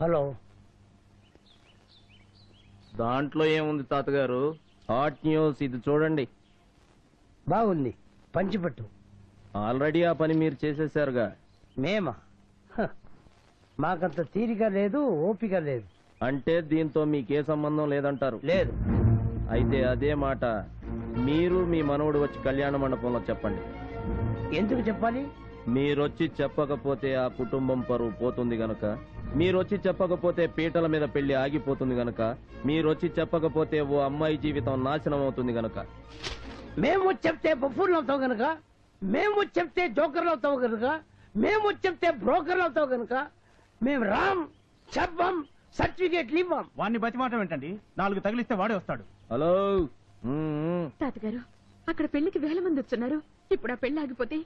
Hello. దాంట్లో ఏముంది తాతగారు? హాట్ న్యూస్ ఇది చూడండి. బాగుంది. పంచిపెట్టు. ఆల్రెడీ ఆ పని మీరు చేసేశారుగా మేమా? హ, మాకంత తీరిక లేదు ఓపిక లేదు. అంటే దీంతో మీకే సంబంధం లేదంటారు. లేదు. అయితే అదే మాట మీరు మీ మనవడు వచ్చి కళ్యాణ మండపంలో చెప్పండి. ఎందుకు చెప్పాలి? మీరొచ్చి చెప్పకపోతే ఆ కుటుంబం పరువు పోతుంది గనక మీరొచ్చి చెప్పకపోతే పీటల మీద పెళ్ళి ఆగిపోతుంది గనక మీరొచ్చి చెప్పకపోతే ఓ అమ్మాయి జీవితం నాశనం అవుతుంది గనక. మేము చెప్తే బఫూర్లు అవుతావు గనక మేము చెప్తే జోకర్లు అవుతావు గనక మేము చెప్తే బ్రోకర్లు అవుతావు గనక మేము రామ్ చెప్పం సర్టిఫికేట్లు ఇవ్వం. వాడిని బతిమాటం ఏంటండి? నాలుగు తగిలిస్తే వాడే వస్తాడు. హలో? మ్మ్. తాతగారు అక్కడ పెళ్ళికి వేల మంది వచ్చున్నారు. ఇప్పుడు ఆ పెళ్ళి ఆగిపోతే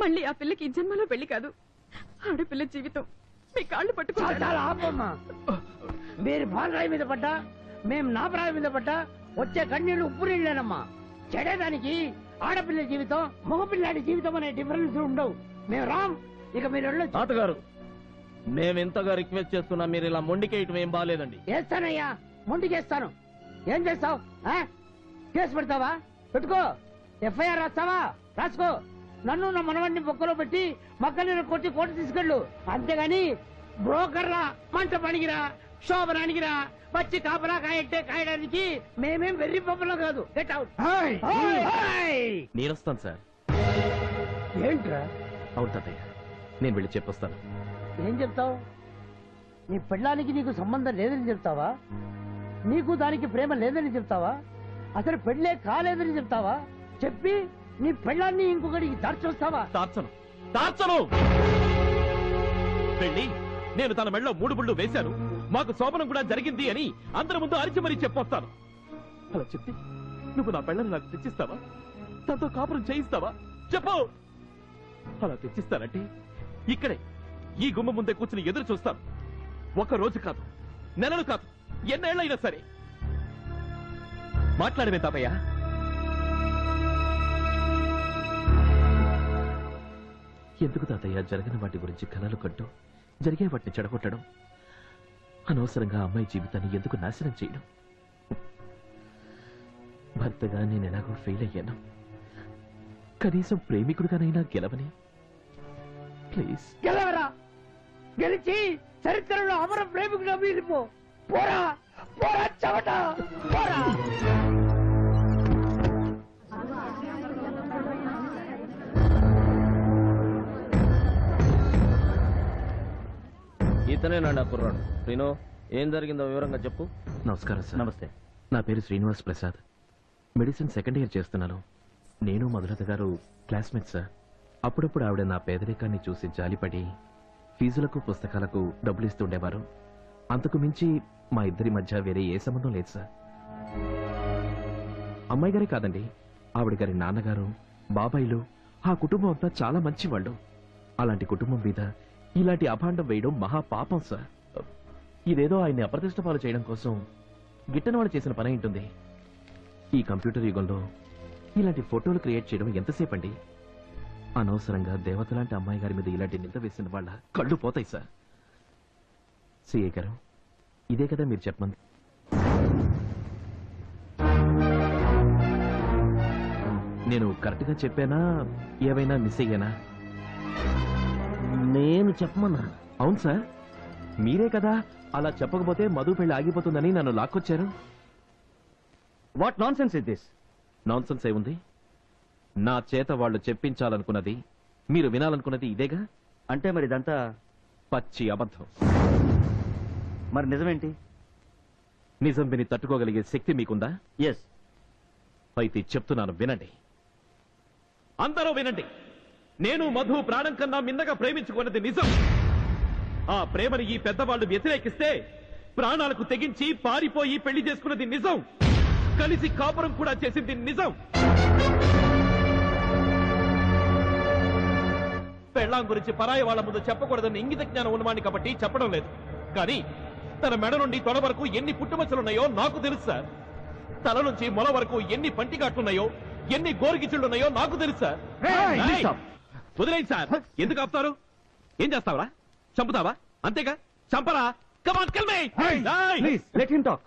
మళ్ళీ ఆ పిల్లకి ఈ జన్మలో పెళ్ళి కాదు. ఆడపిల్ల జీవితం. మీ కాళ్ళు చాలా పట్టుకుంటారు ఆపమ్మా. మీరు పాలరాయి మీద పడ్డా? మేము నాపరాయి మీద పడ్డా? వచ్చే కన్నీళ్ళు ఉప్పు నీళ్ళేనమ్మా చెడేదానికి ఆడపిల్ల జీవితం మగపిల్లాడి జీవితం అనే డిఫరెన్స్ ఉండవు. మేము రామ్ ఇక మీరు వెళ్ళొచ్చు. తాతగారు మేము ఇంతగా రిక్వెస్ట్ చేస్తున్నా మీరు ఇలా మొండికేయటం ఏం బాగాలేదండి వేస్తానయ్యా ముందుకేస్తాను ఏం చేస్తావు? కేసు పెడతావా? పెట్టుకో. ఎఫ్ఐఆర్ రాస్తావా? రాసుకో. నన్ను నా మనవడిని బొక్కలో పెట్టి మక్కలు కొట్టి కోర్టు తీసుకెళ్ళు. అంతేగాని బ్రోకర్లా మంట పనికిరా శోభనానికిరా వచ్చి కాపలా కాయట్టే కాయడానికి మేమేం వెర్రి పప్పులో కాదు. గెట్ అవుట్ నేను వస్తాను సార్. ఏంట్రా? అవును తాతయ్య నేను వెళ్ళి చెప్పొస్తాను. ఏం చెప్తావు? నీ పెళ్ళానికి నీకు సంబంధం లేదని చెప్తావా? నీకు దానికి ప్రేమ లేదని చెప్తావా? అసలు పెళ్ళే కాలేదని చెప్తావా? చెప్పి నీ పెళ్ళాన్ని ఇంకొకటికి దార్చొస్తావా? తార్చను తార్చను వెళ్ళి నేను తన మెడలో మూడు బుళ్ళు వేశాను. మాకు శోభనం కూడా జరిగింది అని అందరి ముందు అరిచి మరీ చెప్పొస్తాను. అలా చెప్పి నువ్వు నా పెళ్ళని నాకు తెచ్చిస్తావా? తనతో కాపురం చేయిస్తావా? చెప్పు! అలా తెచ్చిస్తానంటే ఇక్కడే ఈ గుమ్మ ముందే కూర్చుని ఎదురు చూస్తాను. ఒక రోజు కాదు నెలలు కాదు ఎన్నేళ్ళైనా సరే. మాట్లాడమే తాతయ్య. ఎందుకు తాతయ్య జరిగిన వాటి గురించి కలలు కంటూ జరిగే వాటిని చెడగొట్టడం అనవసరంగా అమ్మాయి జీవితాన్ని ఎందుకు నాశనం చేయడం? భర్తగా నేను ఎలాగో ఫెయిల్ అయ్యాను. కనీసం ప్రేమికుడిగానైనా గెలవని. ప్లీజ్ గెలవరా? గెలిచి చరిత్రలో అమర ప్రేమికుడు మిగిలిపో. పోరా! పోరా చవట పోరా! ఇతనేనండి ఆ కుర్రాడు. శ్రీను ఏం జరిగిందో వివరంగా చెప్పు. నమస్కారం సార్. నమస్తే. నా పేరు Srinivas Prasad. Medicine second year చేస్తున్నాను. నేను మధులత గారు క్లాస్మేట్ సార్. అప్పుడప్పుడు ఆవిడ నా పేదరికాన్ని చూసి జాలిపడి ఫీజులకు పుస్తకాలకు డబ్బులు ఇస్తుండేవారు అంతకు మించి మా ఇద్దరి మధ్య వేరే ఏ సంబంధం లేదు సార్. అమ్మాయి గారే కాదండి ఆవిడ గారి నాన్నగారు బాబాయిలు ఆ కుటుంబం అంతా చాలా మంచివాళ్ళు. అలాంటి కుటుంబం మీద ఇలాంటి అభాండం వేయడం మహా పాపం సార్. ఇదేదో ఆయన్ని అప్రతిష్ట పాలు చేయడం కోసం గిట్టని వాళ్ళు చేసిన పని ఉంటుంది. ఈ కంప్యూటర్ యుగంలో ఇలాంటి ఫోటోలు క్రియేట్ చేయడం ఎంతసేపు అండి అనవసరంగా దేవత లాంటి అమ్మాయి గారి మీద ఇలాంటి నింద వేసిన వాళ్ళ కళ్ళు పోతాయి సార్. సిఏ గారు ఇదే కదా మీరు చెప్పమంది. నేను కరెక్ట్గా చెప్పానా? ఏవైనా మిస్ అయ్యానా? నేను చెప్పమన్నా. అవును సార్. మీరే కదా అలా చెప్పకపోతే మధు పెళ్ళి ఆగిపోతుందని నన్ను లాక్కొచ్చారు. What nonsense is this nonsense ఏముంది? నా చేత వాళ్ళు చెప్పించాలనుకున్నది మీరు వినాలనుకున్నది ఇదేగా? అంటే మరి ఇదంతా పచ్చి అబద్ధం. మరి నిజమేంటి? నిజం విని తట్టుకోగలిగే శక్తి మీకుందా? ఎస్ అయితే చెప్తున్నాను వినండి. అందరూ వినండి. నేను మధు ప్రాణం కన్నా మిన్నగా ప్రేమించుకున్నది నిజం. ఆ ప్రేమని ఈ పెద్దవాళ్ళు వ్యతిరేకిస్తే ప్రాణాలకు తెగించి పారిపోయి పెళ్ళి చేసుకున్నది నిజం. కలిసి కాపురం కూడా చేసింది నిజం. పెళ్ళాం గురించి పరాయి వాళ్ళ ముందు చెప్పకూడదని ఇంగిత జ్ఞానం ఉన్నవాణ్ణి కాబట్టి చెప్పడం లేదు. కానీ తన మెడ నుండి తొడ వరకు ఎన్ని పుట్టుమచ్చలున్నాయో నాకు తెలుసు సార్. తల నుంచి మొల వరకు ఎన్ని పంటిగాట్లున్నాయో ఎన్ని గోరుగిచ్చులున్నాయో నాకు తెలుసు సార్. వదిలేయండి సార్. ఎందుకు ఆపుతారు? ఏం చేస్తావరా? చంపుతావా? అంతేగా? చంపరా? లెట్ హిమ్ టాక్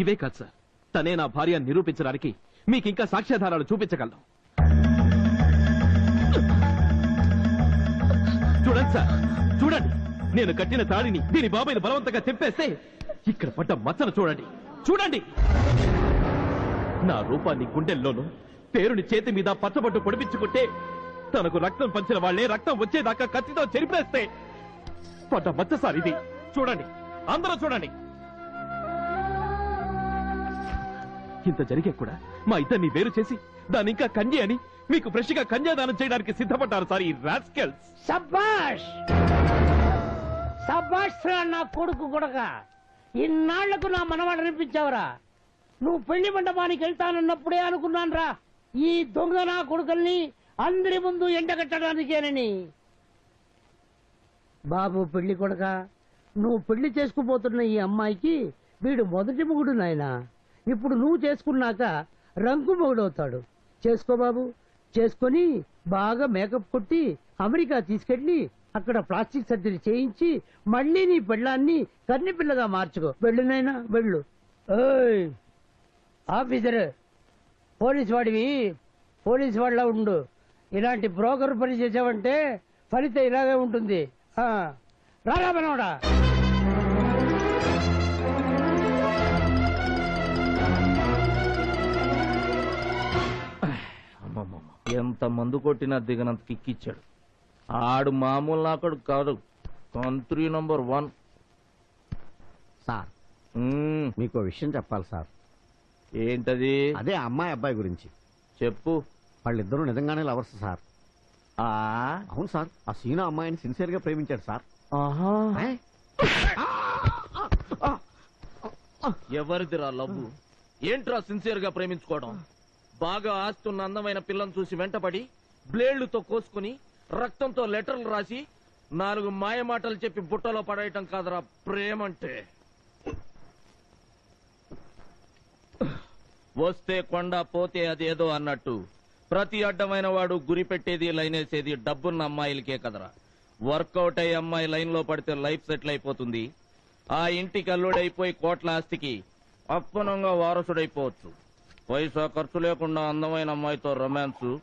ఇవే కాదు సార్. తనే నా భార్య నిరూపించడానికి మీకు ఇంకా సాక్ష్యాధారాలు చూపించగలను. చూడండి సార్. చూడండి. నేను కట్టిన తాడిని దీని బాబాయిని బలవంతంగా తెంపేస్తే ఇక్కడ పడ్డ మచ్చను చూడండి. చూడండి. నా రూపాన్ని గుండెల్లోనూ పేరుని చేతి మీద పచ్చబట్టు పొడిపించుకుంటే తనకు రక్తం పంచిన వాళ్ళే రక్తం వచ్చేదాకా కత్తితో చెరిపేస్తే పడ్డ మచ్చ సార్ ఇది. చూడండి. అందరూ చూడండి. ఇంత జరిగే కూడా మా ఇద్దరిని వేరు చేసి దాని ఇంకా కన్య అని మీకు ఫ్రెష్గా కన్యాదానం చేయడానికి సిద్ధపడ్డారు సార్ ఈ రాస్కెల్స్. సబ్బాష్! సబ్బాష్ రా నా కొడుకు కొడక. ఇన్నాళ్ళకు నా మనవాడు అనిపించావురా. నువ్వు పెళ్ళి మండపానికి వెళ్తానన్నప్పుడే అనుకున్నాను రా ఈ దొంగ నా కొడుకుల్ని అందరి ముందు ఎండగట్టడానికేనని బాబు పెళ్ళి కొడక నువ్వు పెళ్ళి చేసుకుపోతున్న ఈ అమ్మాయికి వీడు మొదటి మొగుడు నాయనా. ఇప్పుడు నువ్వు చేసుకున్నాక రంకు మొగుడవుతాడు. చేసుకో బాబు చేసుకొని బాగా మేకప్ కొట్టి అమెరికా తీసుకెళ్ళి అక్కడ ప్లాస్టిక్ సర్జరీ చేయించి మళ్ళీ నీ పెళ్ళాన్ని కన్ని పిల్లగా మార్చుకో. వెళ్ళు నాయనా వెళ్ళు. ఓయ్ ఆఫీసర్ పోలీస్ వాడివి పోలీస్ వాళ్ళ ఉండు. ఇలాంటి బ్రోకర్ పని చేసావంటే ఫలితం ఇలాగే ఉంటుంది. ఆ, రారా మనోడా? ఎంత మందు కొట్టినా దిగనంత కిక్కిచ్చాడు. ఆడు మామూలు నాకడు కాదు. Country number one. సార్. మీకు విషయం చెప్పాలి సార్. ఏంటది? అదే అమ్మాయి అబ్బాయి గురించి. చెప్పు. వాళ్ళిద్దరూ నిజంగానే లవర్స్ సార్. ఆ? అవును సార్ ఆ సీను అమ్మాయిని సిన్సియర్గా ప్రేమించాడు సార్? ఎవరిదిరా లవ్వు? ఏంట్రా సిన్సియర్గా ప్రేమించుకోవడం? బాగా ఆస్తున్న అందమైన పిల్లని చూసి వెంటపడి బ్లేడ్లతో కోసుకుని రక్తంతో లెటర్లు రాసి నాలుగు మాయ మాటలు చెప్పి బుట్టలో పడేయటం కాదురా ప్రేమంటే. వస్తే కొండ పోతే అదేదో అన్నట్టు. ప్రతి అడ్డమైన వాడు గురి పెట్టేది లైనేసేది డబ్బున్న అమ్మాయిలకే కదరా. వర్కౌట్ అయ్యే అమ్మాయి లైన్లో పడితే లైఫ్ సెటిల్ అయిపోతుంది. ఆ ఇంటికి అల్లుడైపోయి కోట్ల ఆస్తికి అప్పనంగా వారసుడైపోవచ్చు. పైసా ఖర్చు లేకుండా అందమైన అమ్మాయితో రొమాన్స్.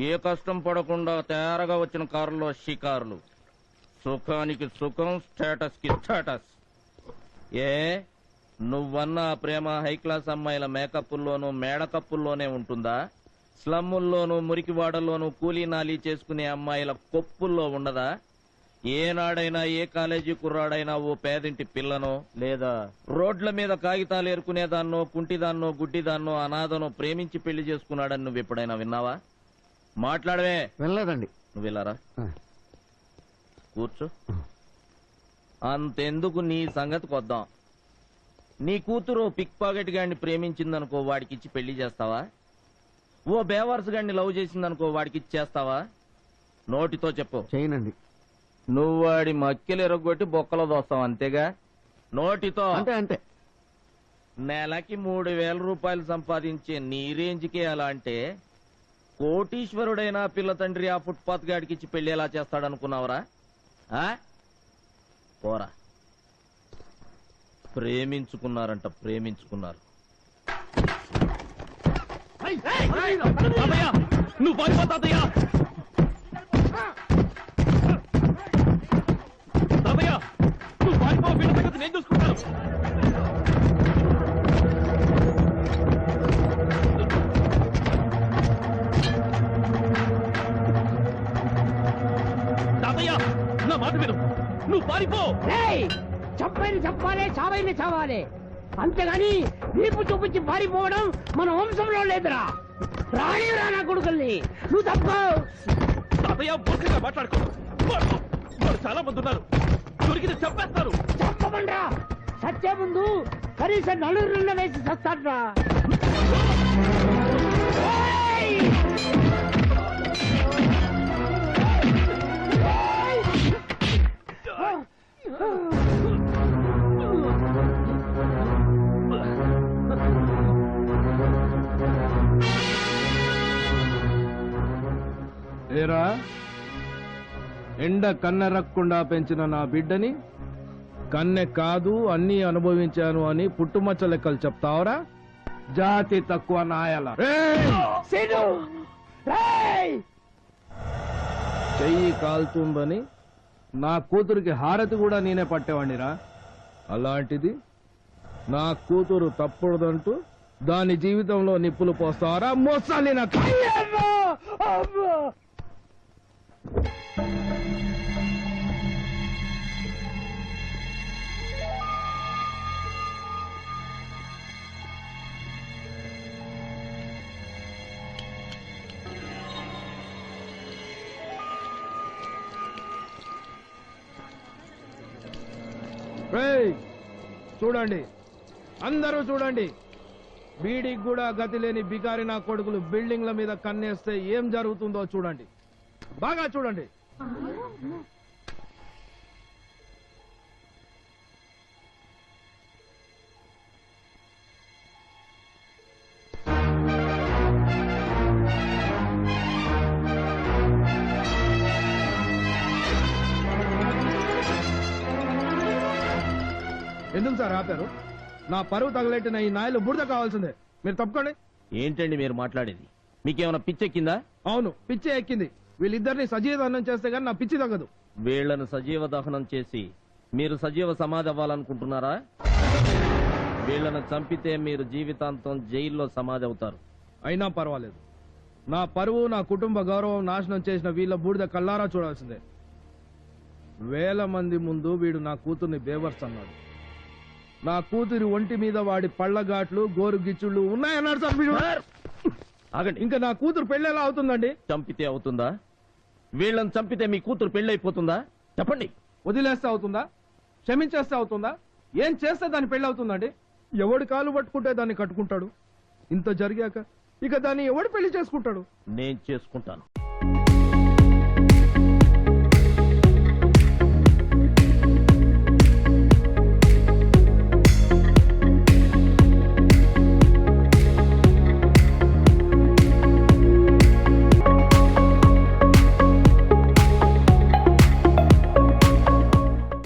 ఏ కష్టం పడకుండా తయారుగా వచ్చిన కారులో షికారులు. సుఖానికి సుఖం స్టేటస్కి స్టేటస్. ఏ? నువ్వన్న ప్రేమ హై క్లాస్ అమ్మాయిల మేకప్పుల్లోనూ మేడకప్పుల్లోనే ఉంటుందా? స్లమ్ముల్లోనూ మురికివాడల్లోనూ కూలీ నాలీ చేసుకునే అమ్మాయిల కొప్పుల్లో ఉండదా? ఏనాడైనా ఏ కాలేజీ కుర్రాడైనా ఓ పేదింటి పిల్లనో లేదా రోడ్ల మీద కాగితాలు ఏరుకునేదాన్నో కుంటిదాన్నో గుడ్డిదాన్నో అనాథనో ప్రేమించి పెళ్ళి చేసుకున్నాడని నువ్వు ఎప్పుడైనా విన్నావా? మాట్లాడవే. వినలేదండి. నువ్వు వెళ్ళారా. కూర్చో. అంతెందుకు నీ సంగతికి వద్దాం నీ కూతురు పిక్ పాకెట్ గాడిని ప్రేమించిందనుకో వాడికి ఇచ్చి పెళ్ళి చేస్తావా? ఓ బేవర్స్ గాడిని లవ్ చేసిందనుకో వాడికి ఇచ్చేస్తావా? నోటితో చెప్పు. చేయనండి. నువ్వు వాడి మక్కెలు ఎరగొట్టి బొక్కలో దోస్తావు అంతేగా? నోటితో. అంటే అంటే. నెలకి మూడు వేల రూపాయలు సంపాదించే నీ రేంజ్కే అలా అంటే కోటీశ్వరుడైన పిల్ల తండ్రి ఆ ఫుట్పాత్ గాడికి ఇచ్చి పెళ్ళి ఎలా చేస్తాడనుకున్నావరా? పోరా. ప్రేమించుకున్నారంట ప్రేమించుకున్నారు తాతయ్య నువ్వు పారిపో తాతయ్య తాతయ్య నువ్వు పారిపో వీళ్ళ సంగతి నేను చూసుకుంటాను తాతయ్య నా మాట విను నువ్వు పారిపో రేయ్ చంపైన చంపాలి చావైన చావాలి. అంతేగాని నీపు చూపించి పారిపోవడం మన వంశంలో లేదురా. రాణిరా నా కొడుకుల్ని. నువ్వు తప్పుకో. తాతయ్య బుద్ధిగా మాట్లాడుకో. చాలా మంది ఉన్నారు. దొరికితే చంపేస్తారు. చంపమండ్రా. సత్య ముందు కనీసం నలుగురున్న వేసి సస్తాడ్రా ఏయ్! ఎండ కన్నెరక్కుండా పెంచిన నా బిడ్డని కన్నె కాదు అన్ని అనుభవించాను అని పుట్టుమచ్చ లెక్కలు చెప్తావరా? జాతి తక్కువ నాయల! చెయ్యి కాలుతుందని నా కూతురికి హారతి కూడా నేనే పట్టేవాడినిరా అలాంటిది నా కూతురు తప్పదంటూ దాని జీవితంలో నిప్పులు పోస్తావరా? మోసాలి నా చూడండి. అందరూ చూడండి. బీడీకి కూడా గతి లేని బికారి నా కొడుకులు బిల్డింగ్ల మీద కన్నేస్తే ఏం జరుగుతుందో చూడండి. బాగా చూడండి. ఎందుకు సార్ ఆపారు? నా పరువు తగలెట్టిన ఈ నాయలు బురద కావాల్సిందే. మీరు తప్పుకోండి. ఏంటండి మీరు మాట్లాడేది? మీకేమైనా పిచ్చెక్కిందా? అవును పిచ్చి ఎక్కింది. వీళ్ళిద్దరిని సజీవదన్నం చేస్తే గానీ నా పిచ్చి తగ్గదు. వీళ్ళను సజీవ దహనం చేసి మీరు సజీవ సమాధి అవ్వాలనుకుంటున్నారా? వీళ్ళను చంపితే మీరు జీవితాంతం జైల్లో సమాధి అవుతారు. అయినా పర్వాలేదు. నా పరువు నా కుటుంబ గౌరవం నాశనం చేసిన వీళ్ళ బూడిద కల్లారా చూడాల్సిందే. వేల మంది ముందు వీడు నా కూతుర్ని బేవర్స్ అన్నాడు. నా కూతురి ఒంటి మీద వాడి పళ్ళగాట్లు గోరు గిచ్చుళ్ళు ఉన్నాయన్నాడు సార్ ఆగండి ఇంకా నా కూతురు పెళ్ళెలా అవుతుందండి? చంపితే అవుతుందా? వీళ్ళని చంపితే మీ కూతురు పెళ్ళైపోతుందా? చెప్పండి. వదిలేస్తే అవుతుందా? క్షమించేస్తే అవుతుందా? ఏం చేస్తే దాని పెళ్ళి అవుతుందండి ఎవడు కాలు పట్టుకుంటే దాన్ని కట్టుకుంటాడు? ఇంత జరిగాక ఇక దాన్ని ఎవడు పెళ్ళి చేసుకుంటాడు? నేను చేసుకుంటాను.